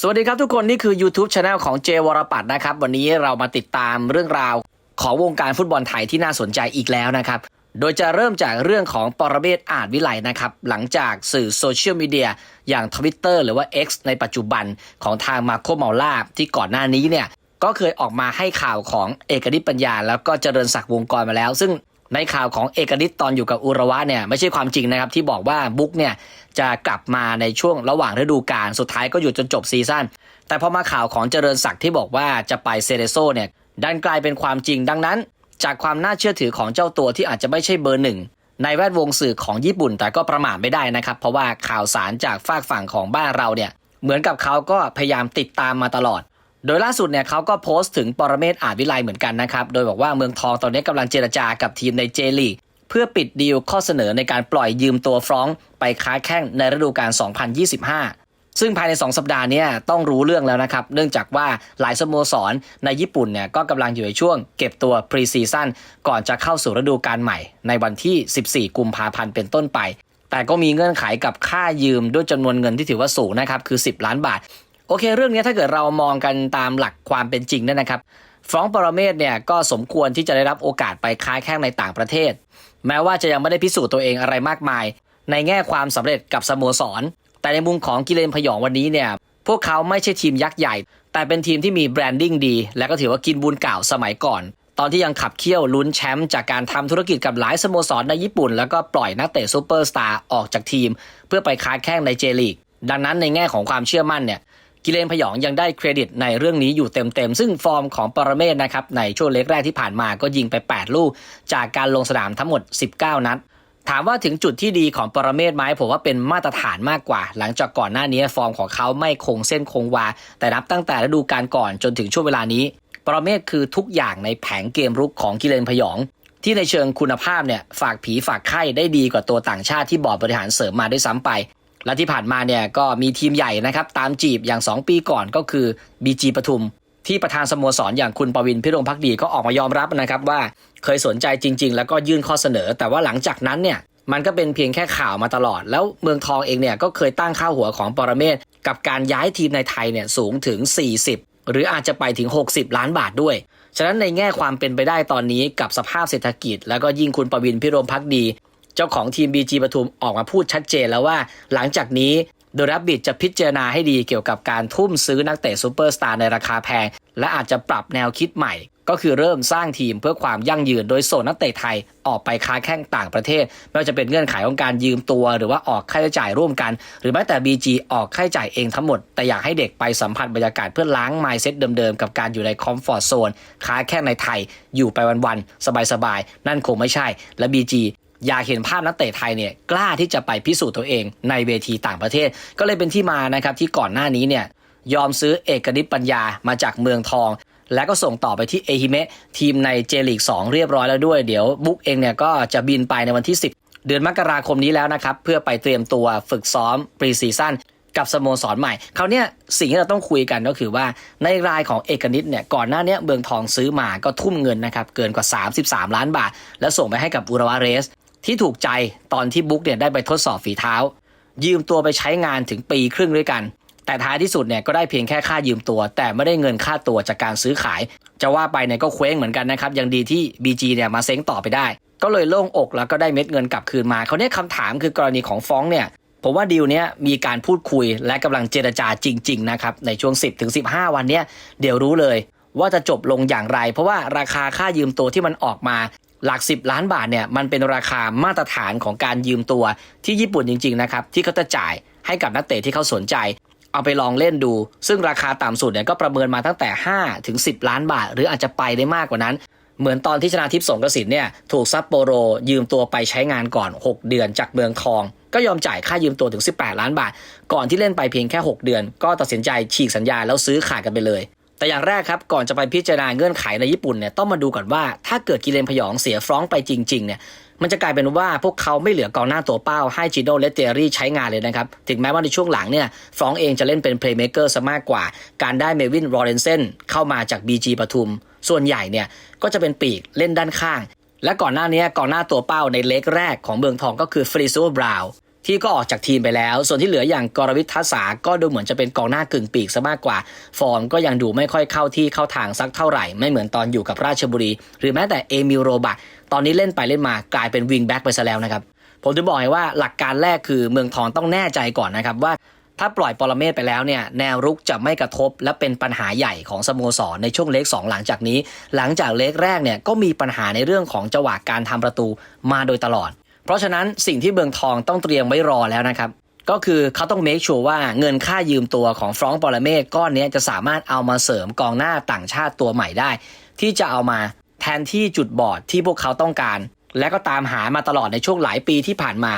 สวัสดีครับทุกคนนี่คือ YouTube c h anel ของเจวรปัตนะครับ วันนี้เรามาติดตามเรื่องราวของวงการฟุตบอลไทยที่น่าสนใจอีกแล้วนะครับ โดยจะเริ่มจากเรื่องของปรเมศอาจวิไลนะครับ หลังจากสื่อโซเชียลมีเดียอย่าง Twitter หรือว่า X ในปัจจุบันของทางมาโคเมาล่าที่ก่อนหน้านี้เนี่ย ก็เคยออกมาให้ข่าวของเอกนิตปัญญา แล้วก็เจริญศักดิ์วงกรมาแล้ว ซึ่งในข่าวของเอกนิตตอนอยู่กับอุระวะเนี่ยไม่ใช่ความจริงนะครับที่บอกว่าบุ๊กเนี่ย จะกลับมาในช่วงระหว่างฤดูกาลสุดท้ายก็อยู่จนจบซีซั่นแต่พอมาข่าวของเจริญศักดิ์ที่บอกว่าจะไปเซเรโซเนี่ยดันกลายเป็นความจริงดังนั้น จากความน่าเชื่อถือของเจ้าตัวที่อาจจะไม่ใช่เบอร์หนึ่งในแวดวงสื่อของญี่ปุ่นแต่ก็ประมาทไม่ได้นะครับ เพราะว่าข่าวสารจากฝากฝั่งของบ้านเราเนี่ยเหมือนกับเขาก็พยายามติดตามมาตลอด โดยล่าสุดเนี่ยเขาก็โพสต์ถึงปรเมศอาจวิไลเหมือนกันนะครับ โดยบอกว่าเมืองทองตอนนี้กำลังเจรจากับทีมในเจลี เพื่อปิดดีลข้อเสนอในการปล่อยยืมตัวฟรองก์ไปค้าแข้งในฤดูกาล 2025 ซึ่งภายใน 2 สัปดาห์นี้ต้องรู้เรื่องแล้วนะครับ เนื่องจากว่าหลายสโมสรในญี่ปุ่นเนี่ยก็กำลังอยู่ในช่วงเก็บตัวพรีซีซั่นก่อนจะเข้าสู่ฤดูกาลใหม่ ในวันที่ 14 กุมภาพันธ์เป็นต้นไป แต่ก็มีเงื่อนไขกับค่ายืมด้วยจำนวนเงินที่ถือว่าสูงนะครับคือ 10 ล้านบาทโอเค เรื่องนี้ถ้าเกิดเรามองกันตามหลักความเป็นจริงนี่ยนะครับ ฟรองก์ปรเมศเนี่ยก็สมควรที่จะได้รับโอกาสไปค้าแข้งในต่างประเทศ แม้ว่าจะยังไม่ได้พิสูจน์ตัวเองอะไรมากมาย ในแง่ความสำเร็จกับสโมสร แต่ในมุมของกิเลนพยองวันนี้เนี่ยพวกเขาไม่ใช่ทีมยักษ์ใหญ่ แต่เป็นทีมที่มีแบรนดิ้งดี และก็ถือว่ากินบุญเก่าสมัยก่อน ตอนที่ยังขับเคี่ยวลุ้นแชมป์จากการทำธุรกิจกับหลายสโมสรในญี่ปุ่น แล้วก็ปล่อยนักเตะซูเปอร์สตาร์ออกจากทีม เพื่อไปค้าแข้งในเจลีกดังนั้นในแง่ของความเชื่อมั่นเนี่ย กิเลนพยองยังได้เครดิตในเรื่องนี้อยู่เต็มๆ ซึ่งฟอร์มของปรเมศนะครับในช่วงเล็กแรกที่ผ่านมาก็ยิงไป 8 ลูก จากการลงสนามทั้งหมด 19 นัดถามว่าถึงจุดที่ดีของปรเมศไหมผมว่าเป็นมาตรฐานมากกว่า หลังจากก่อนหน้านี้ฟอร์มของเขาไม่คงเส้นคงวา แต่นับตั้งแต่ฤดูกาลก่อนจนถึงช่วงเวลานี้ ปรเมศคือทุกอย่างในแผงเกมรุกของกิเลนพยอง ที่ในเชิงคุณภาพเนี่ยฝากผีฝากไข้ได้ดีกว่าตัวต่างชาติที่บอร์ดบริหารเสริมมาด้วยซ้ำไป และที่ผ่านมาเนี่ยก็มีทีมใหญ่นะครับตามจีบอย่าง 2 ปีก่อนก็คือ BG ปทุม ที่ประธานสโมสรอย่างคุณปวินพิรมพักดีก็ออกมายอมรับนะครับว่าเคยสนใจจริง ๆ แล้วก็ยื่นข้อเสนอ แต่ว่าหลังจากนั้นเนี่ยมันก็เป็นเพียงแค่ข่าวมาตลอด แล้วเมืองทองเองเนี่ยก็เคยตั้งค่าหัวของปรเมศกับการย้ายทีมในไทยเนี่ยสูงถึง 40 หรืออาจจะไปถึง 60 ล้านบาทด้วย ฉะนั้นในแง่ความเป็นไปได้ตอนนี้กับสภาพเศรษฐกิจ แล้วก็ยิ่งคุณปวินพิรมพักดี เจ้าของทีม BG ปทุมออกมาพูดชัดเจนแล้วว่า หลังจากนี้เดอรับบิดจะพิจารณาให้ดีเกี่ยวกับการทุ่มซื้อนักเตะซูเปอร์สตาร์ในราคาแพง และอาจจะปรับแนวคิดใหม่ ก็คือเริ่มสร้างทีมเพื่อความยั่งยืนโดยส่งนักเตะไทยออกไปค้าแข้งต่างประเทศ ไม่ว่าจะเป็นเงื่อนไขของการยืมตัว หรือว่าออกค่าใช้จ่ายร่วมกัน หรือแม้แต่ BG ออกค่าใช้จ่ายเองทั้งหมด แต่อยากให้เด็กไปสัมผัสบรรยากาศเพื่อล้างไมซ์เซ็ตเดิมๆกับการอยู่ในคอมฟอร์ทโซนค้าแข้งในไทยอยู่ไปวันๆสบายๆนั่นคงไม่ใช่และ BG อยากเห็นภาพนักเตะไทยเนี่ยกล้าที่จะไปพิสูจน์ตัวเองในเวทีต่างประเทศ ก็เลยเป็นที่มานะครับที่ก่อนหน้านี้เนี่ยยอมซื้อเอกนิตปัญญามาจากเมืองทอง แล้วก็ส่งต่อไปที่เอฮิเมะทีมในเจลีก 2 เรียบร้อยแล้วด้วย เดี๋ยวบุ๊กเองเนี่ยก็จะบินไปในวันที่ 10 เดือนมกราคมนี้แล้วนะครับ เพื่อไปเตรียมตัวฝึกซ้อมปรีซีซั่นกับสโมสรใหม่คราวเนี้ยสิ่งที่เราต้องคุยกันก็คือว่าในรายของเอกนิตเนี่ยก่อนหน้านี้เมืองทองซื้อมาก็ทุ่มเงินนะครับเกินกว่า 33 ล้านบาท แล้วส่งไปให้กับอุรวาเรส ที่ถูกใจตอนที่บุ๊กเนี่ยได้ไปทดสอบฝีเท้า ยืมตัวไปใช้งานถึงปีครึ่งด้วยกัน แต่ท้ายที่สุดเนี่ยก็ได้เพียงแค่ค่ายืมตัว แต่ไม่ได้เงินค่าตัวจากการซื้อขาย จะว่าไปเนี่ยก็เคว้งเหมือนกันนะครับยังดีที่ BG เนี่ยมาเซ้งต่อไปได้ ก็เลยโล่งอกแล้วก็ได้เม็ดเงินกลับคืนมาเขาเนี่ยคำถามคือกรณีของฟ้องเนี่ยผมว่าดีลเนี้ยมีการพูดคุยและกำลังเจรจาจริง ๆ นะครับ ในช่วง 10ถึง15 วันเนี้ยเดี๋ยวรู้เลยว่าจะจบลงอย่างไร เพราะว่าราคาค่ายืมตัวที่มันออกมา หลัก 10 ล้านบาทเนี่ยมันเป็นราคามาตรฐานของการยืมตัวที่ญี่ปุ่นจริงๆนะครับที่เขาจะจ่ายให้กับนักเตะที่เขาสนใจ เอาไปลองเล่นดู ซึ่งราคาต่ำสุดเนี่ยก็ประเมินมาตั้งแต่ 5 ถึง 10 ล้านบาท หรืออาจจะไปได้มากกว่านั้น เหมือนตอนที่ชนาทิพย์สงกระสินเนี่ยถูกซัปโปโรยืมตัวไปใช้งานก่อน 6 เดือนจากเมืองทอง ก็ยอมจ่ายค่ายืมตัวถึง 18 ล้านบาท ก่อนที่เล่นไปเพียงแค่ 6 เดือน ก็ตัดสินใจฉีกสัญญาแล้วซื้อขาดกันไปเลย แต่อย่างแรกครับก่อนจะไปพิจารณาเงื่อนไขในญี่ปุ่นเนี่ยต้องมาดูก่อนว่าถ้าเกิดกิเลนพยองเสียฟรองไปจริงๆเนี่ยมันจะกลายเป็นว่าพวกเขาไม่เหลือกองหน้าตัวเป้าให้จิโนและเตอรี่ใช้งานเลยนะครับ ถึงแม้ว่าในช่วงหลังเนี่ยฟรองเองจะเล่นเป็นเพลย์เม k เกอร์ซะมากกว่า การได้เมวินรอเรนเซนเข้ามาจาก BG ปทุม ส่วนใหญ่เนี่ยก็จะเป็นปีกเล่นด้านข้าง และก่อนหน้านี้กองหน้าตัวเป้าในเล็กแรกของเมืองทองก็คือฟรีซูบราว ที่ก็ออกจากทีมไปแล้ว ส่วนที่เหลืออย่างกรวิททัศาก็ดูเหมือนจะเป็นกองหน้ากึ่งปีกซะมากกว่า ฟอร์มก็ยังดูไม่ค่อยเข้าที่เข้าทางสักเท่าไหร่ ไม่เหมือนตอนอยู่กับราชบุรี หรือแม้แต่เอมิลโรบัตตอนนี้เล่นไปเล่นมากลายเป็นวิงแบ็กไปซะแล้วนะครับผมถึงบอกให้ว่าหลักการแรกคือเมืองทองต้องแน่ใจก่อนนะครับว่าถ้าปล่อยปรเมศไปแล้วเนี่ยแนวรุกจะไม่กระทบและเป็นปัญหาใหญ่ของสโมสรในช่วงเล็กสองหลังจากนี้ หลังจากเล็กแรกเนี่ยก็มีปัญหาในเรื่องของจังหวะการทำประตูมาโดยตลอด เพราะฉะนั้นสิ่งที่เมืองทองต้องเตรียมไว้รอแล้วนะครับ ก็คือเขาต้องเมคชัวร์ว่าเงินค่ายืมตัวของฟรองก์ปรเมศก้อนนี้จะสามารถเอามาเสริมกองหน้าต่างชาติตัวใหม่ได้ ที่จะเอามาแทนที่จุดบอดที่พวกเขาต้องการ และก็ตามหามาตลอดในช่วงหลายปีที่ผ่านมา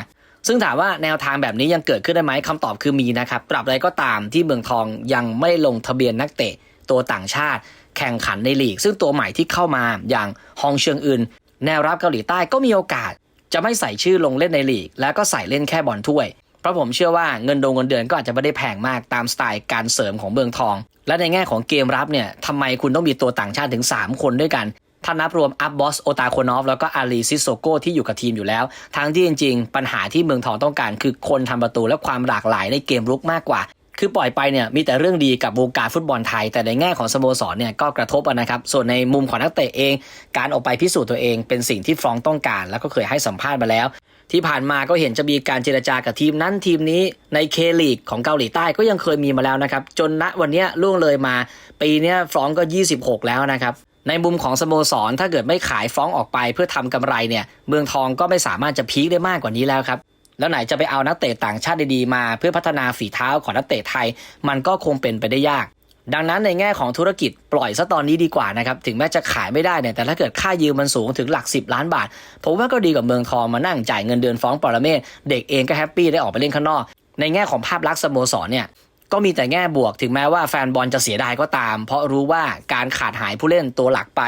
ซึ่งถามว่าแนวทางแบบนี้ยังเกิดขึ้นได้ไหมคำตอบคือมีนะครับปรับใดก็ตามที่เมืองทองยังไม่ลงทะเบียนนักเตะตัวต่างชาติ แข่งขันในลีก ซึ่งตัวใหม่ที่เข้ามาอย่างฮองเชิงอึนแนวรับเกาหลีใต้ก็มีโอกาส จะไม่ใส่ชื่อลงเล่นในลีก แล้วก็ใส่เล่นแค่บอลถ้วย เพราะผมเชื่อว่าเงินดงเงินเดือนก็อาจจะไม่ได้แพงมากตามสไตล์การเสริมของเมืองทอง และในแง่ของเกมรับเนี่ยทำไมคุณต้องมีตัวต่างชาติถึง 3 คนด้วยกันถ้านับรวมอัพบอสโอตาโคนอฟแล้วก็อาลีซิโซโกที่อยู่กับทีมอยู่แล้ว ทั้งที่จริง ๆ ปัญหาที่เมืองทองต้องการคือคนทำประตูและความหลากหลายในเกมรุกมากกว่า คือปล่อยไปเนี่ยมีแต่เรื่องดีกับวงการฟุตบอลไทย แต่ในแง่ของสโมสรเนี่ยก็กระทบะนะครับ ส่วนในมุมของนักเตะเอง การออกไปพิสูจน์ตัวเอง เป็นสิ่งที่ฟรองต้องการ แล้วก็เคยให้สัมภาษณ์มาแล้ว ที่ผ่านมาก็เห็นจะมีการเจรจากับทีมนั้นทีมนี้ในเคลีกของเกาหลีใต้ก็ยังเคยมีมาแล้วนะครับ จนณวันนี้ล่วงเลยมา ปีนี้ฟรองก็ 26 แล้วนะครับในมุมของสโมสรถ้าเกิดไม่ขายฟ้องออกไปเพื่อทำกำไรเนี่ย เมืองทองก็ไม่สามารถจะพีคได้มากกว่านี้แล้วครับ แล้วไหนจะไปเอานักเตะต่างชาติดีๆมาเพื่อพัฒนาฝีเท้าของนักเตะไทย มันก็คงเป็นไปได้ยาก ดังนั้นในแง่ของธุรกิจปล่อยซะตอนนี้ดีกว่านะครับ ถึงแม้จะขายไม่ได้เนี่ยแต่ถ้าเกิดค่ายืมมันสูงถึงหลัก 10 ล้านบาท ผมว่าก็ดีกว่าเมืองทองมานั่งจ่ายเงินเดือนฟ้องปรเมศเด็กเองก็แฮปปี้ได้ออกไปเล่นข้างนอก ในแง่ของภาพลักษณ์สโมสรเนี่ยก็มีแต่แง่บวกถึงแม้ว่าแฟนบอลจะเสียดายก็ตาม เพราะรู้ว่าการขาดหายผู้เล่นตัวหลักไป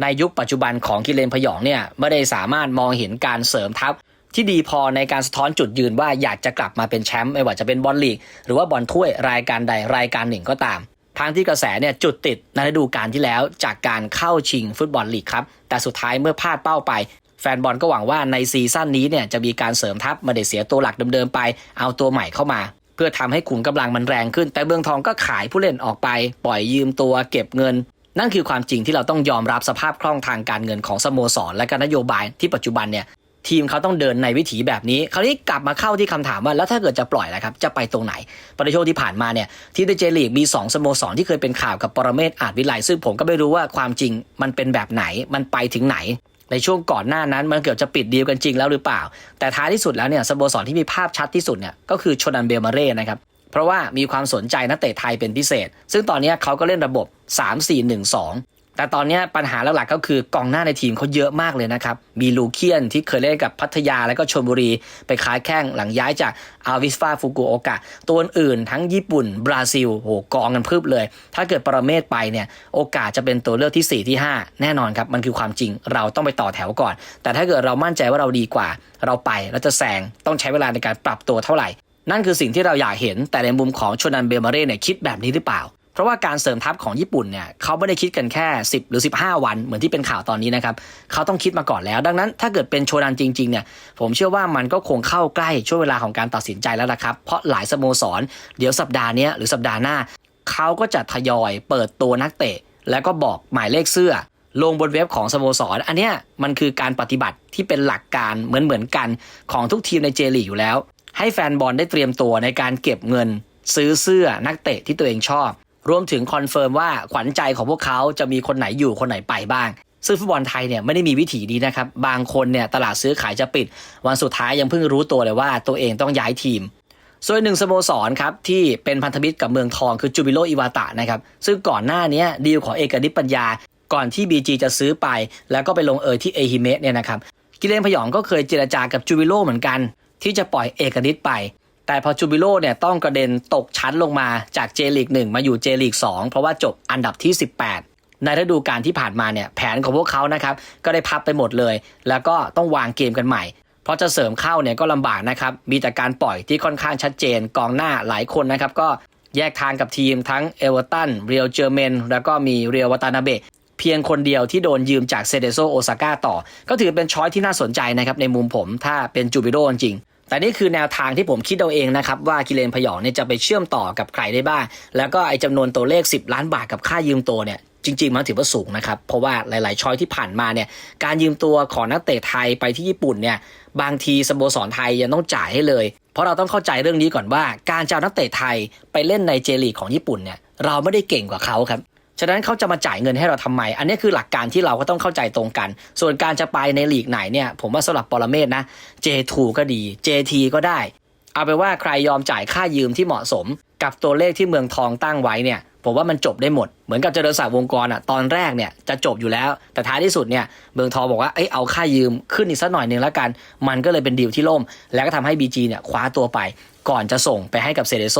ในยุคปัจจุบันของกิเลนพยองเนี่ยไม่ได้สามารถมองเห็นการเสริมทัพ ที่ดีพอในการสะท้อนจุดยืนว่าอยากจะกลับมาเป็นแชมป์ไม่ว่าจะเป็นบอลลีก หรือว่าบอลถ้วยรายการใดรายการหนึ่งก็ตามทางที่กระแสเนี่ยจุดติดในฤดูกาลที่แล้วจากการเข้าชิงฟุตบอลลีกครับ แต่สุดท้ายเมื่อพลาดเป้าไป แฟนบอลก็หวังว่าในซีซั่นนี้เนี่ยจะมีการเสริมทัพมาได้เสียตัวหลักเดิมๆไป เอาตัวใหม่เข้ามา เพื่อทำให้ขุนกำลังมันแรงขึ้น แต่เมืองทองก็ขายผู้เล่นออกไป ปล่อยยืมตัวเก็บเงิน นั่นคือความจริงที่เราต้องยอมรับสภาพคล่องทางการเงินของสโมสร และก็นโยบายที่ปัจจุบันเนี่ย ทีมเขาต้องเดินในวิถีแบบนี้ คราวนี้กลับมาเข้าที่คำถามว่าแล้วถ้าเกิดจะปล่อยล่ะครับ จะไปตรงไหนปริโชคที่ผ่านมาเนี่ย ที่ในเจลีกมี 2สโมสรที่เคยเป็นข่าวกับปรเมศอาจวิไลซึ่งผมก็ไม่รู้ว่าความจริงมันเป็นแบบไหนมันไปถึงไหน ในช่วงก่อนหน้านั้นมันเกือบจะปิดดีลกันจริงแล้วหรือเปล่า แต่ท้ายที่สุดแล้วเนี่ยสโมสรที่มีภาพชัดที่สุดเนี่ยก็คือชนันเบลมาเร่นะครับเพราะว่ามีความสนใจนักเตะไทยเป็นพิเศษ ซึ่งตอนนี้เขาก็เล่นระบบ 3-4-1-2 แต่ตอนนี้ปัญหาหลักๆก็คือกองหน้าในทีมเขาเยอะมากเลยนะครับ มีลูเคียนที่เคยเล่นกับพัทยาแล้วก็ชลบุรี ไปค้าแข้งหลังย้ายจากอาวิสฟาฟุกุโอกะ ตัวอื่นทั้งญี่ปุ่น บราซิลโหกองกันพรึบเลย ถ้าเกิดปรเมศไปเนี่ย โอกาสจะเป็นตัวเลือกที่ 4 ที่ 5 แน่นอนครับ มันคือความจริงเราต้องไปต่อแถวก่อน แต่ถ้าเกิดเรามั่นใจว่าเราดีกว่า เราไปแล้วจะแซงต้องใช้เวลาในการปรับตัวเท่าไหร่ นั่นคือสิ่งที่เราอยากเห็นแต่ในมุมของชนันเบลมาเร่เนี่ยคิดแบบนี้หรือเปล่า เพราะว่าการเสริมทัพของญี่ปุ่นเนี่ยเขาไม่ได้คิดกันแค่ 10 หรือ 15 วันเหมือนที่เป็นข่าวตอนนี้นะครับเขาต้องคิดมาก่อนแล้ว ดังนั้นถ้าเกิดเป็นโชนันจริงๆเนี่ยผมเชื่อว่ามันก็คงเข้าใกล้ช่วงเวลาของการตัดสินใจแล้วละครับ เพราะหลายสโมสร เดี๋ยวสัปดาห์นี้หรือสัปดาห์หน้าเขาก็จะทยอยเปิดตัวนักเตะ แล้วก็บอกหมายเลขเสื้อ ลงบนเว็บของสโมสร อันเนี้ยมันคือการปฏิบัติที่เป็นหลักการเหมือนเหมือนๆกันของทุกทีมในเจลีอยู่แล้ว ให้แฟนบอลได้เตรียมตัวในการเก็บเงิน ซื้อเสื้อนักเตะที่ตัวเองชอบ รวมถึงคอนเฟิร์มว่าขวัญใจของพวกเขาจะมีคนไหนอยู่คนไหนไปบ้าง ซึ่งฟุตบอลไทยเนี่ยไม่ได้มีวิถีนี้นะครับ บางคนเนี่ยตลาดซื้อขายจะปิด วันสุดท้ายยังเพิ่งรู้ตัวเลยว่าตัวเองต้องย้ายทีมส่วนหนึ่งสโมสรครับที่เป็นพันธมิตรกับเมืองทองคือจูบิโลอิวาตะนะครับซึ่งก่อนหน้านี้ดีลของเอกนิปัญญา ก่อนที่ BG จะซื้อไป แล้วก็ไปลงเอยที่เอฮิเมะเนี่ยนะครับกิเลนพยองก็เคยเจรจากับจูบิโลเหมือนกัน ที่จะปล่อยเอกนิตไป แต่พอจูบิโลเนี่ยต้องกระเด็นตกชั้นลงมาจากเจลีก1มาอยู่เจลีก2เพราะว่าจบอันดับที่ 18 ในฤดูกาลที่ผ่านมาเนี่ยแผนของพวกเขานะครับก็ได้พับไปหมดเลย แล้วก็ต้องวางเกมกันใหม่ เพราะจะเสริมเข้าเนี่ยก็ลำบากนะครับมีแต่การปล่อยที่ค่อนข้างชัดเจนกองหน้าหลายคนนะครับก็แยกทางกับทีมทั้งเอเวอร์ตันเรียลเจอร์เมนแล้วก็มีเรียลวัตานาเบะเพียงคนเดียวที่โดนยืมจากเซเดโซโอซาก้าต่อ ก็ถือเป็นช้อยที่น่าสนใจนะครับในมุมผมถ้าเป็นจูบิโดจริง แต่นี่คือแนวทางที่ผมคิดเอาเองนะครับว่ากิเลนพยองเนี่ยจะไปเชื่อมต่อกับใครได้บ้าง แล้วก็ไอ้จำนวนตัวเลข 10 ล้านบาทกับค่ายืมตัวเนี่ยจริงๆมันถือว่าสูงนะครับ เพราะว่าหลาย ๆ ช้อยที่ผ่านมาเนี่ยการยืมตัวของนักเตะไทยไปที่ญี่ปุ่นเนี่ยบางทีสโมสรไทยยังต้องจ่ายให้เลย เพราะเราต้องเข้าใจเรื่องนี้ก่อนว่า การจะเอานักเตะไทยไปเล่นในเจลีกของญี่ปุ่นเนี่ยเราไม่ได้เก่งกว่าเขาครับ ฉะนั้นเขาจะมาจ่ายเงินให้เราทำไม อันนี้คือหลักการที่เราก็ต้องเข้าใจตรงกัน ส่วนการจะไปในลีกไหนเนี่ย ผมว่าสำหรับปรเมศนะ J2 ก็ดี JT ก็ได้ เอาไปว่าใครยอมจ่ายค่ายืมที่เหมาะสม กับตัวเลขที่เมืองทองตั้งไว้เนี่ยผมว่ามันจบได้หมด เหมือนกับเจริญศักดิ์วงกรอะตอนแรกเนี่ยจะจบอยู่แล้ว แต่ท้ายที่สุดเนี่ยเมืองทองบอกว่าเอ้ยเอาค่ายืมขึ้นอีกสักหน่อยหนึ่งแล้วกัน มันก็เลยเป็นดีลที่ล่ม แล้วก็ทำให้ BG เนี่ยคว้าตัวไป ก่อนจะส่งไปให้กับเซเดโซ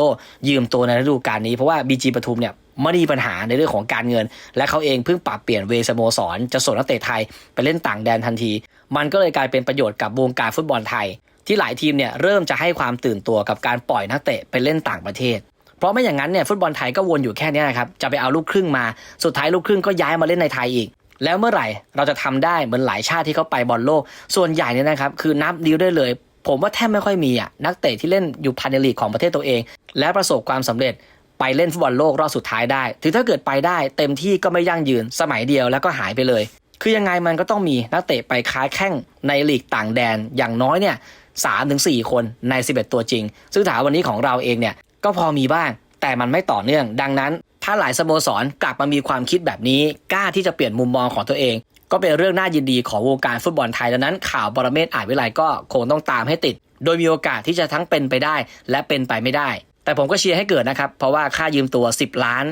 ยืมตัวในฤดูกาลนี้ เพราะว่า BG ปทุมเนี่ยไม่ได้มีปัญหาในเรื่องของการเงิน และเขาเองเพิ่งปรับเปลี่ยนเวสโมสร จะส่งนักเตะไทยไปเล่นต่างแดนทันที มันก็เลยกลายเป็นประโยชน์กับวงการฟุตบอลไทย ที่หลายทีมเนี่ยเริ่มจะให้ความตื่นตัวกับการปล่อยนักเตะไปเล่นต่างประเทศเพราะไม่อย่างนั้นเนี่ยฟุตบอลไทยก็วนอยู่แค่นี้นะครับ จะไปเอาลูกครึ่งมา สุดท้ายลูกครึ่งก็ย้ายมาเล่นในไทยอีก แล้วเมื่อไหร่เราจะทำได้เหมือนหลายชาติที่เขาไปบอลโลก ส่วนใหญ่เนี่ยนะครับ คือนับนิ้วได้เลย ผมว่าแทบไม่ค่อยมีอะนักเตะที่เล่นอยู่ภายในลีกของประเทศตัวเอง และประสบความสำเร็จไปเล่นฟุตบอลโลกรอบสุดท้ายได้ถึงถ้าเกิดไปได้เต็มที่ก็ไม่ยั่งยืนสมัยเดียวแล้วก็หายไปเลย คือยังไงมันก็ต้องมีนักเตะไปค้าแข้งในลีกต่างแดนอย่างน้อยเนี่ยสามถึงสี่คนใน 11 ตัวจริง ซึ่งถามวันนี้ของเราเองเนี่ยก็พอมีบ้าง แต่มันไม่ต่อเนื่อง ดังนั้น ถ้าหลายสโมสรกลับมามีความคิดแบบนี้ กล้าที่จะเปลี่ยนมุมมองของตัวเอง ก็เป็นเรื่องน่ายินดีของวงการฟุตบอลไทยดังนั้น ข่าวปรเมศอาจวิไลก็คงต้องตามให้ติด โดยมีโอกาสที่จะทั้งเป็นไปได้ และเป็นไปไม่ได้ แต่ผมก็เชียร์ให้เกิดนะครับ เพราะว่าค่ายืมตัว 10 ล้าน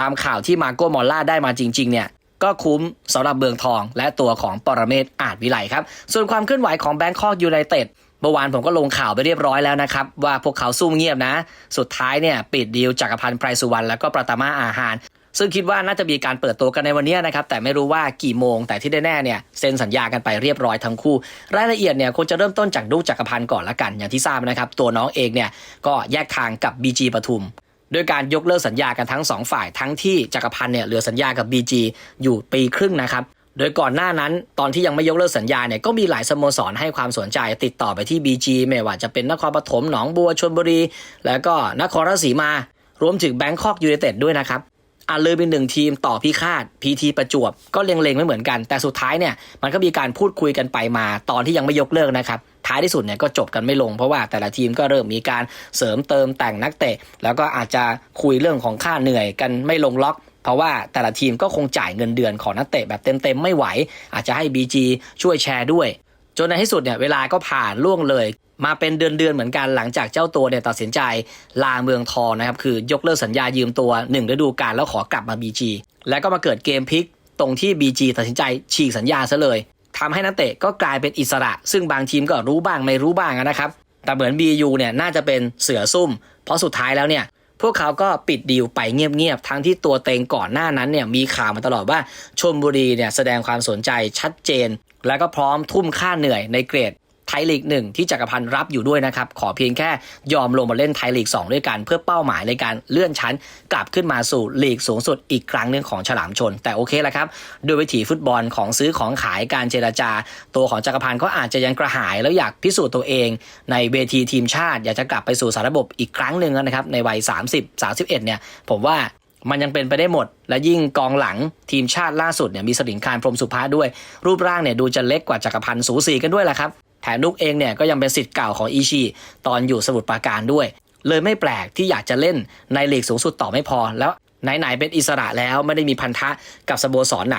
ตามข่าวที่มาโกมอลล่าได้มาจริง ๆ เนี่ยก็คุ้มสำหรับเบืองทอง และตัวของปรเมศอาจวิไลครับ ส่วนความเคลื่อนไหวของแบงคอกยูไนเต็ดเมื่อวานผมก็ลงข่าวไปเรียบร้อยแล้วนะครับ ว่าพวกเขาซุ่มเงียบนะ สุดท้ายเนี่ย ปิดดีลจักรพันธ์ไพรสุวรรณแล้วก็ประตามาอาหาร ซึ่งคิดว่าน่าจะมีการเปิดตัวกันในวันนี้นะครับ แต่ไม่รู้ว่ากี่โมง แต่ที่แน่ๆเนี่ยเซ็นสัญญากันไปเรียบร้อยทั้งคู่ รายละเอียดเนี่ยคงจะเริ่มต้นจากดูจักรพันธ์ก่อนละกัน อย่างที่ทราบนะครับ ตัวน้องเองเนี่ยก็แยกทางกับ BG ปทุมโดยการยกเลิกสัญญากันทั้ง 2 ฝ่ายทั้งที่จักรพันธ์เนี่ยเหลือสัญญากับ BG อยู่ปีครึ่งนะครับโดยก่อนหน้านั้นตอนที่ยังไม่ยกเลิกสัญญาเนี่ยก็มีหลายสโมสรให้ความสนใจติดต่อไปที่ BG ไม่ว่าจะเป็นนครปฐมหนองบัวชลบุรี แล้วก็นครราชสีมา รวมถึงแบงคอกยูไนเต็ดด้วยนะครับ อะเลยเป็นหนึ่งทีมต่อพิฆาตพีทีประจวบก็เล็งๆไม่เหมือนกัน แต่สุดท้ายเนี่ยมันก็มีการพูดคุยกันไปมา ตอนที่ยังไม่ยกเลิกนะครับท้ายที่สุดเนี่ยก็จบกันไม่ลงเพราะว่าแต่ละทีมก็เริ่มมีการเสริมเติมแต่งนักเตะ แล้วก็อาจจะคุยเรื่องของค่าเหนื่อยกันไม่ลงล็อก เพราะว่าแต่ละทีมก็คงจ่ายเงินเดือนของนักเตะแบบเต็มๆไม่ไหว อาจจะให้ BG ช่วยแชร์ด้วย จนในที่สุดเนี่ยเวลาก็ผ่านล่วงเลย มาเป็นเดือนๆเหมือนกันหลังจากเจ้าตัวเนี่ยตัดสินใจลาเมืองทองนะครับ คือยกเลิกสัญญายืมตัว1ฤดูกาลแล้วขอกลับมา BG แล้วก็มาเกิดเกมพลิกตรงที่ BG ตัดสินใจฉีกสัญญาซะเลยทำให้นักเตะก็กลายเป็นอิสระ ซึ่งบางทีมก็รู้บ้างไม่รู้บ้างนะครับ แต่เหมือน BU เนี่ยน่าจะเป็นเสือซุ่ม เพราะสุดท้ายแล้วเนี่ยพวกเขาก็ปิดดีลไปเงียบๆ ทั้งที่ตัวเต็งก่อนหน้านั้นเนี่ยมีข่าวมาตลอดว่าชมบุรีเนี่ยแสดงความสนใจชัดเจน แล้วก็พร้อมทุ่มค่าเหนื่อยในเกรด ไทยลีกหนึ่งที่จักรพันธ์รับอยู่ด้วยนะครับ ขอเพียงแค่ยอมลงมาเล่นไทยลีก 2 ด้วยกันเพื่อเป้าหมายในการเลื่อนชั้น กลับขึ้นมาสู่ลีกสูงสุดอีกครั้งหนึ่งของฉลามชน แต่โอเคแล้วครับด้วยวิถีฟุตบอลของซื้อของขายการเจราจา ตัวของจักรพันธ์ก็อาจจะยังกระหายแล้วอยากพิสูจน์ตัวเอง ในเวทีทีมชาติ อยากจะกลับไปสู่สารระบบอีกครั้งหนึ่งนะครับในวัย 30 31เนี่ยผมว่ามันยังเป็นไปได้หมด และยิ่งกองหลังทีมชาติล่าสุดเนี่ยมีสลิงคารพรมสุภาด้วย รูปร่างเนี่ยดูจะเล็กกว่าจักรพันธ์สูสีกันด้วยแหละครับ มนุกเองเนี่ยก็ยังเป็นสิทธิ์เก่าของอีชีตอนอยู่สมุทรปราการด้วย เลยไม่แปลกที่อยากจะเล่นในลีกสูงสุดต่อไม่พอ แล้วไหนๆเป็นอิสระแล้วไม่ได้มีพันธะกับสโมสรไหน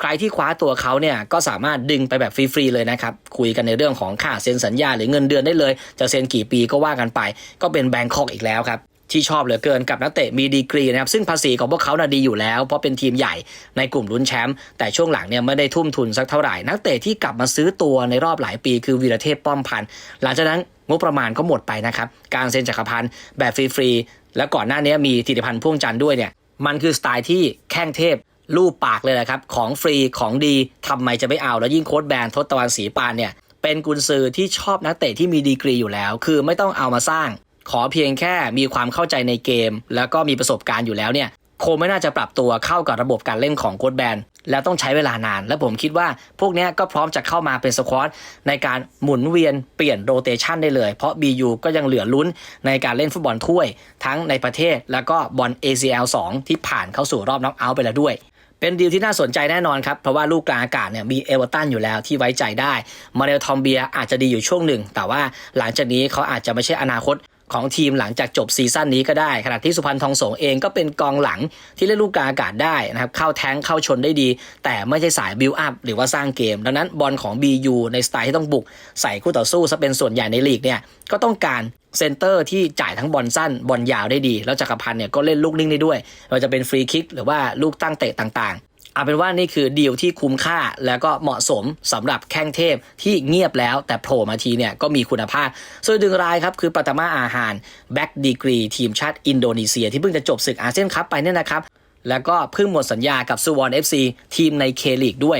ใครที่คว้าตัวเขาเนี่ยก็สามารถดึงไปแบบฟรีๆเลยนะครับ คุยกันในเรื่องของค่าเซ็นสัญญาหรือเงินเดือนได้เลย จะเซ็นกี่ปีก็ว่ากันไป ก็เป็นแบงคอกอีกแล้วครับ ที่ชอบเหลือเกินกับนักเตะมีดีกรีนะครับซึ่งภาษีของพวกเขาน่ะดีอยู่แล้ว เพราะเป็นทีมใหญ่ในกลุ่มลุ้นแชมป์แต่ช่วงหลังเนี่ยไม่ได้ทุ่มทุนสักเท่าไหร่ นักเตะที่กลับมาซื้อตัวในรอบหลายปีคือวีรเทพป้อมพันธ์หลังจากนั้นงบประมาณก็หมดไปนะครับการเซ็นจักรพันธ์แบบฟรีๆแล้วก่อนหน้านี้มีธิติพันธ์พ่วงจันทร์ด้วยเนี่ยมันคือสไตล์ที่แข้งเทพรูปปากเลยแหละครับของฟรีของดีทำไมจะไม่เอาแล้วยิ่งโค้ดแบนทศตวรรณศรีปานเนี่ยเป็นกุนซือที่ชอบนักเตะที่มีดีกรีอยู่แล้ว คือไม่ต้องเอามาสร้าง ขอเพียงแค่มีความเข้าใจในเกม แล้วก็มีประสบการณ์อยู่แล้วเนี่ยคงไม่น่าจะปรับตัวเข้ากับระบบการเล่นของโค้ดแบนแล้วต้องใช้เวลานาน และผมคิดว่าพวกนี้ก็พร้อมจะเข้ามาเป็นสควอตในการหมุนเวียนเปลี่ยนโรเตชันได้เลย เพราะ BU ก็ยังเหลือลุ้นในการเล่นฟุตบอลถ้วย ทั้งในประเทศแล้วก็บอล ACL 2 ที่ผ่านเข้าสู่รอบน็อกเอาท์ไปแล้วด้วย เป็นดีลที่น่าสนใจแน่นอนครับ เพราะว่าลูกกลางอากาศเนี่ยมีเอเวอร์ตันอยู่แล้วที่ไว้ใจได้มาเรลทอมเบียอาจจะดีอยู่ช่วงหนึ่ง แต่ว่าหลังจากนี้เขาอาจจะไม่ใช่อนาคต ของทีมหลังจากจบซีซั่นนี้ก็ได้ขณะที่สุพรรณทองสงเองก็เป็นกองหลังที่เล่นลูกกลางอากาศได้นะครับเข้าแทงเข้าชนได้ดี แต่ไม่ใช่สายบิลอัพหรือว่าสร้างเกม ดังนั้นบอลของ BU ในสไตล์ที่ต้องบุกใส่คู่ต่อสู้ซะเป็นส่วนใหญ่ในลีกเนี่ยก็ต้องการเซนเตอร์ที่จ่ายทั้งบอลสั้นบอลยาวได้ดี แล้วจักรพันธ์เนี่ยก็เล่นลูกนิ่งได้ด้วยไว่าจะเป็นฟรีคิกหรือว่าลูกตั้งเตะต่าง เอาเป็นว่านี่คือดีลที่คุ้มค่าแล้วก็เหมาะสมสำหรับแข้งเทพที่เงียบแล้วแต่โผล่มาทีเนี่ยก็มีคุณภาพ ส่วนดึงรายครับคือปัตมาอาหารแบ็กดีกรีทีมชาติอินโดนีเซีย ที่เพิ่งจะจบศึกอาเซียนคัพไปเนี่ยนะครับแล้วก็เพิ่งหมดสัญญากับซูวอนเอฟซีทีมในเคลีกด้วย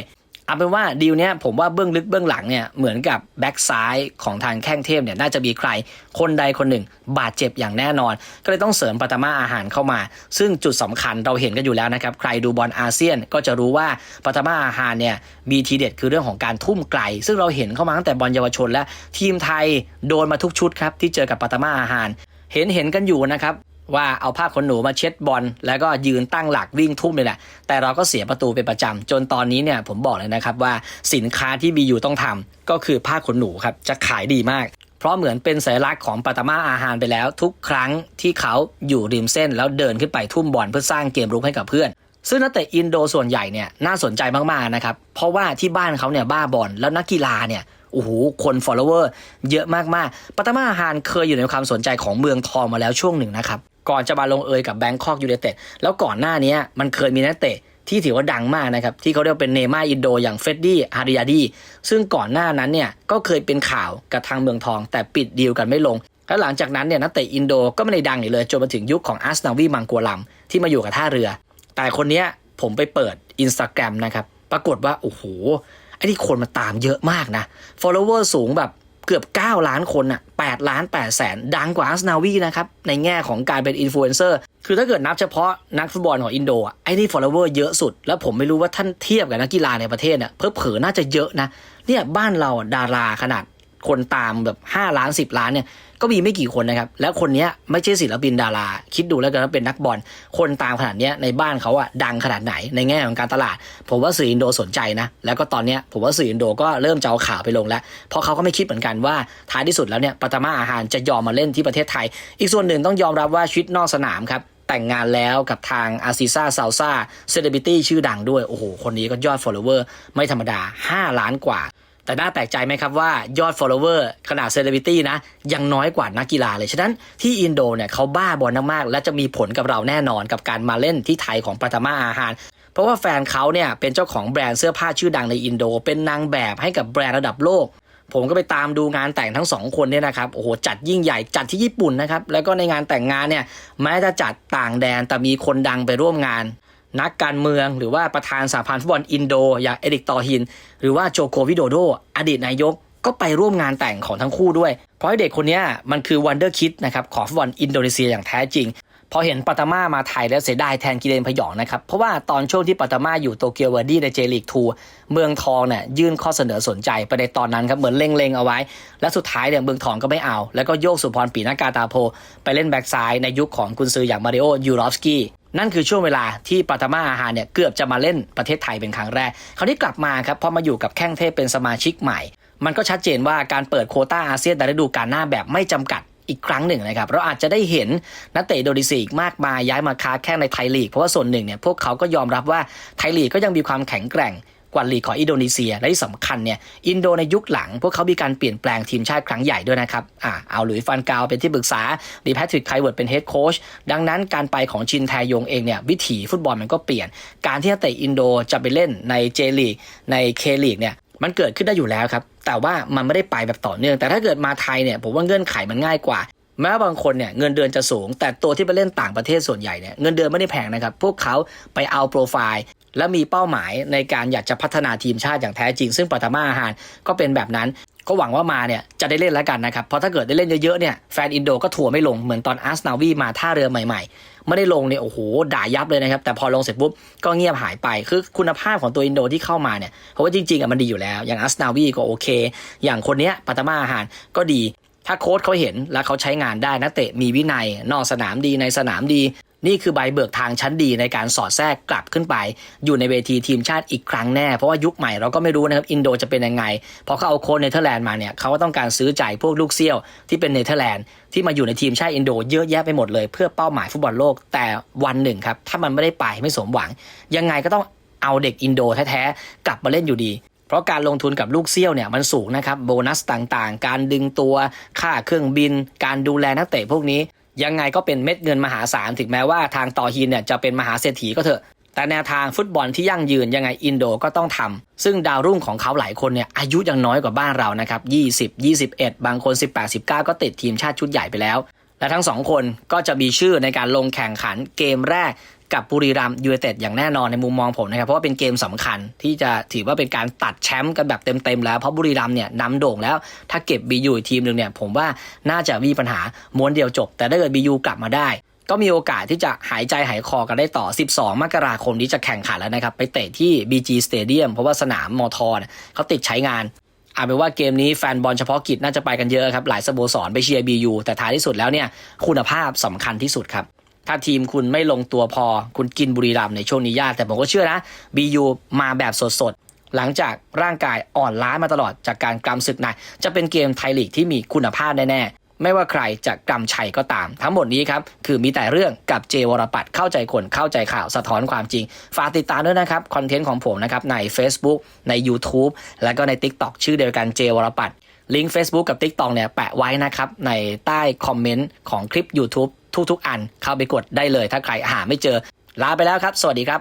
เอาเป็นว่าดีลเนี้ยผมว่าเบื้องลึกเบื้องหลังเนี่ยเหมือนกับแบ็กซ้ายของทางแข้งเทพเนี่ยน่าจะมีใครคนใดคนหนึ่ง บาดเจ็บอย่างแน่นอน ก็เลยต้องเสริมปัตมาอาหารเข้ามา ซึ่งจุดสำคัญเราเห็นกันอยู่แล้วนะครับ ใครดูบอลอาเซียนก็จะรู้ว่าปัตมาอาหารเนี่ยมีทีเด็ดคือเรื่องของการทุ่มไกล ซึ่งเราเห็นเข้ามาตั้งแต่บอลเยาวชน และทีมไทยโดนมาทุกชุดครับที่เจอกับปัตมาอาหาร เห็นเห็นกันอยู่นะครับ ว่าเอาผ้าขนหนูมาเช็ดบอลแล้วก็ยืนตั้งหลักวิ่งทุ่มเลยแหละแต่เราก็เสียประตูเป็นประจำจนตอนนี้เนี่ยผมบอกเลยนะครับว่าสินค้าที่บีอยู่ต้องทำก็คือผ้าขนหนูครับจะขายดีมาก เพราะเหมือนเป็นสัญลักษณ์ของปัตมาอาหารไปแล้ว ทุกครั้งที่เขาอยู่ริมเส้น แล้วเดินขึ้นไปทุ่มบอลเพื่อสร้างเกมรุกให้กับเพื่อนซึ่งนักเตะอินโดส่วนใหญ่เนี่ยน่าสนใจมากๆนะครับ เพราะว่าที่บ้านเขาเนี่ยบ้าบอลแล้วนักกีฬาเนี่ยโอ้โหคน follower เยอะมากๆปัตมาฮานเคยอยู่ในความสนใจของเมืองทองมาแล้วช่วงหนึ่งนะครับ ก่อนจะมาลงเอยกับแบงคอกยู i นเต็ดแล้วก่อนหน้านี้มันเคยมีนักเตะที่ถือว่าดังมากนะครับ ที่เขาเรียกเป็นเนม่าอินโดอย่างเฟดดี้ฮาริยาดีซึ่งก่อนหน้านั้นเนี่ยก็เคยเป็นข่าวกับทางเมืองทอง แต่ปิดดีลกันไม่ลง แล้วหลังจากนั้นเนี่ยนักเตะอินโดก็ไม่ได้ดังอีกเลยจนมาถึงยุคของอาร์สนาวีมังกัวลัมที่มาอยู่กับท่าเรือ แต่คนเนี้ยผมไปเปิดอินสตาแกรมนะครับปรากฏว่าโอ้โหไอ้ที่คนมาตามเยอะมากนะ follower สูงแบบ เกือบ 9 ล้านคนอะ8ล้าน8แสนดังกว่าอาร์สนาวีนะครับ ในแง่ของการเป็นอินฟลูเอนเซอร์คือถ้าเกิดนับเฉพาะนักฟุตบอลของอินโดอะไอ้นี่ฟอลโลเวอร์เยอะสุด แล้วผมไม่รู้ว่าท่านเทียบกับนักกีฬาในประเทศเนี่ยเพิ่เผอน่าจะเยอะนะเนี่ยบ้านเราดาราขนาด คนตามแบบ5ล้าน10ล้านเนี่ยก็มีไม่กี่คนนะครับ แล้วคนนี้ไม่ใช่ศิลปินดารา คิดดูแล้วกันว่าเป็นนักบอลคนตามขนาดนี้ในบ้านเขาอะดังขนาดไหนในแง่ของการตลาด ผมว่าสื่ออินโดสนใจนะ แล้วก็ตอนนี้ผมว่าสื่ออินโดก็เริ่มจะเอาข่าวไปลงแล้ว เพราะเขาก็ไม่คิดเหมือนกันว่าท้ายที่สุดแล้วเนี่ยปัตมาอาหารจะยอมมาเล่นที่ประเทศไทย อีกส่วนหนึ่งต้องยอมรับว่าชีวิตนอกสนามครับแต่งงานแล้วกับทางอาซิซาซาวซาเซเลบริตี้ชื่อดังด้วย โอ้โห คนนี้ก็ยอด follower ไม่ธรรมดา 5 ล้านกว่า แต่น่าแปลกใจไหมครับว่ายอด follower ขนาดเซเลบริตี้นะ ยังน้อยกว่านักกีฬาเลย ฉะนั้นที่อินโดเนี่ยเขาบ้าบอลมากๆ และจะมีผลกับเราแน่นอนกับการมาเล่นที่ไทยของปัตมาอาหาร เพราะว่าแฟนเขาเนี่ยเป็นเจ้าของแบรนด์เสื้อผ้าชื่อดังในอินโด เป็นนางแบบให้กับแบรนด์ระดับโลก ผมก็ไปตามดูงานแต่งทั้งสองคนเนี่ยนะครับโอ้โหจัดยิ่งใหญ่จัดที่ญี่ปุ่นนะครับแล้วก็ในงานแต่งงานเนี่ยแม้จะจัดต่างแดนแต่มีคนดังไปร่วมงาน นักการเมืองหรือว่าประธานสหพันธ์ฟุตบอลอินโด อย่างเอริกตอฮิน หรือว่าโจโควิโดโด อดีตนายกก็ไปร่วมงานแต่งของทั้งคู่ด้วย เพราะเด็กคนนี้มันคือวันเดอร์คิดนะครับของฟุตบอลอินโดนีเซียอย่างแท้จริง พอเห็นปัตมามาไทยแล้วเสียดายแทนกิเลนพยองนะครับ เพราะว่าตอนช่วงที่ปัตมาอยู่โตเกียวเวอร์ดี้ในเจลีกทูเมืองทองเนี่ยยื่นข้อเสนอสนใจไปในตอนนั้นครับเหมือนเล็งๆเอาไว้ และสุดท้ายเนี่ยเมืองทองก็ไม่เอา แล้วก็โยกสุพรปีนากาตาโพ ไปเล่นแบ็กซ้ายในยุคของกุนซืออย่างมาริโอยูรอฟสกี้นั่นคือช่วงเวลาที่ปัตมาอาหารเนี่ยเกือบจะมาเล่นประเทศไทยเป็นครั้งแรกคราวนี้กลับมาครับพอมาอยู่กับแข้งเทพเป็นสมาชิกใหม่ มันก็ชัดเจนว่าการเปิดโคต้าอาเซียนในฤดูกาลหน้าแบบไม่จำกัด อีกครั้งหนึ่งนะครับ เราอาจจะได้เห็นนักเตะอินโดนีเซียอีกมากมายย้ายมาค้าแข้งในไทยลีก เพราะว่าส่วนหนึ่งเนี่ยพวกเขาก็ยอมรับว่าไทยลีกก็ยังมีความแข็งแกร่งกว่าลีกของอินโดนีเซีย และที่สำคัญเนี่ยอินโดในยุคหลัง พวกเขามีการเปลี่ยนแปลงทีมชาติครั้งใหญ่ด้วยนะครับอ่าเอาหลุยฟันกาวเป็นที่ปรึกษาดีแพทริกไคเวิร์ดเป็นเฮดโค้ชดังนั้นการไปของชินแทยงเองเนี่ยวิถีฟุตบอลมันก็เปลี่ยน การที่นักเตะอินโดจะไปเล่นในเจลีกในเคลีกเนี่ย มันเกิดขึ้นได้อยู่แล้วครับ แต่ว่ามันไม่ได้ไปแบบต่อเนื่อง แต่ถ้าเกิดมาไทยเนี่ยผมว่าเงื่อนไขมันง่ายกว่า แม้ว่าบางคนเนี่ยเงินเดือนจะสูง แต่ตัวที่ไปเล่นต่างประเทศส่วนใหญ่เนี่ยเงินเดือนไม่ได้แพงนะครับ พวกเขาไปเอาโปรไฟล์ และมีเป้าหมายในการอยากจะพัฒนาทีมชาติอย่างแท้จริง ซึ่งปัตมาอาหารก็เป็นแบบนั้น ก็หวังว่ามาเนี่ยจะได้เล่นแล้วกันนะครับ เพราะถ้าเกิดได้เล่นเยอะๆเนี่ยแฟนอินโดก็ทัวไม่ลงเหมือนตอนอาร์สนาวีมาท่าเรือใหม่ ๆ ไม่ได้ลงเนี่ยโอ้โหด่ายับเลยนะครับ แต่พอลงเสร็จปุ๊บก็เงียบหายไป คือคุณภาพของตัวอินโดที่เข้ามาเนี่ยเพราะว่าจริงๆอะมันดีอยู่แล้ว อย่างอัสนาวีก็โอเค อย่างคนเนี้ยปัตมาอาหารก็ดีถ้าโค้ชเขาเห็นแล้วเขาใช้งานได้นักเตะมีวินัย นอกสนามดีในสนามดี นี่คือใบเบิกทางชั้นดีในการสอดแทรกกลับขึ้นไป อยู่ในเวทีทีมชาติอีกครั้งแน่ เพราะว่ายุคใหม่เราก็ไม่รู้นะครับอินโดจะเป็นยังไงพอเขาเอาโค้ชเนเธอร์แลนด์มาเนี่ยเขาก็ต้องการซื้อใจพวกลูกเซี่ยวที่เป็นเนเธอร์แลนด์ที่มาอยู่ในทีมชาติอินโดเยอะแยะไปหมดเลย เพื่อเป้าหมายฟุตบอลโลกแต่วันหนึ่งครับถ้ามันไม่ได้ไปไม่สมหวัง ยังไงก็ต้องเอาเด็กอินโดแท้ๆกลับมาเล่นอยู่ดีเพราะการลงทุนกับลูกเซี่ยวเนี่ยมันสูงนะครับโบนัสต่างๆ การดึงตัวค่าเครื่องบิน การดูแลนักเตะพวกนี้ ยังไงก็เป็นเม็ดเงินมหาศาลถึงแม้ว่าทางต่อฮีนเนี่ยจะเป็นมหาเศรษฐีก็เถอะแต่แนวทางฟุตบอลที่ยั่งยืนยังไงอินโดก็ต้องทำซึ่งดาวรุ่งของเขาหลายคนเนี่ยอายุยังน้อยกว่าบ้านเรานะครับ20 21 บางคน 18 19 ก็ติดทีมชาติชุดใหญ่ไปแล้ว และทั้งสองคนก็จะมีชื่อในการลงแข่งขันเกมแรก กับบุรีรัมยูไนเต็ดอย่างแน่นอนในมุมมองผมนะครับ เพราะว่าเป็นเกมสำคัญที่จะถือว่าเป็นการตัดแชมป์กันแบบเต็มๆแล้วเพราะบุรีรัมเนี่ยนำโด่งแล้ว ถ้าเก็บบียูทีมหนึ่งเนี่ยผมว่าน่าจะมีปัญหาม้วนเดียวจบ แต่ถ้าเกิดบียูกลับมาได้ ก็มีโอกาสที่จะหายใจหายคอกันได้ต่อ 12 มกราคมนี้จะแข่งขันแล้วนะครับ ไปเตะที่ BG Stadium เพราะว่าสนามมอทอนเขาติดใช้งานเอาเป็นว่าเกมนี้แฟนบอลเฉพาะกิจน่าจะไปกันเยอะครับ หลายสโมสรไปเชียร์บียูแต่ท้ายที่สุดแล้วเนี่ยคุณภาพสำคัญที่สุดครับ ถ้าทีมคุณไม่ลงตัวพอ คุณกินบุรีรัมในช่วงนี้ยาก แต่ผมก็เชื่อนะบียูมาแบบสดๆ หลังจากร่างกายอ่อนล้ามาตลอดจากการกำศึกหนักจะเป็นเกมไทยลีกที่มีคุณภาพแน่ๆ ไม่ว่าใครจะกำชัยก็ตาม ทั้งหมดนี้ครับ คือมีแต่เรื่องกับเจวรปัตเข้าใจคนเข้าใจข่าวสะท้อนความจริง ฝากติดตามด้วยนะครับ คอนเทนต์ของผมนะครับใน Facebook ใน YouTube แล้วก็ใน TikTok ชื่อเดียวกันเจวรปัตลิงก์ Facebook กับ TikTok เนี่ยแปะไว้นะครับในใต้คอมเมนต์ของคลิป YouTube ทุกๆ อันเข้าไปกดได้เลย ถ้าใครหาไม่เจอลาไปแล้วครับ สวัสดีครับ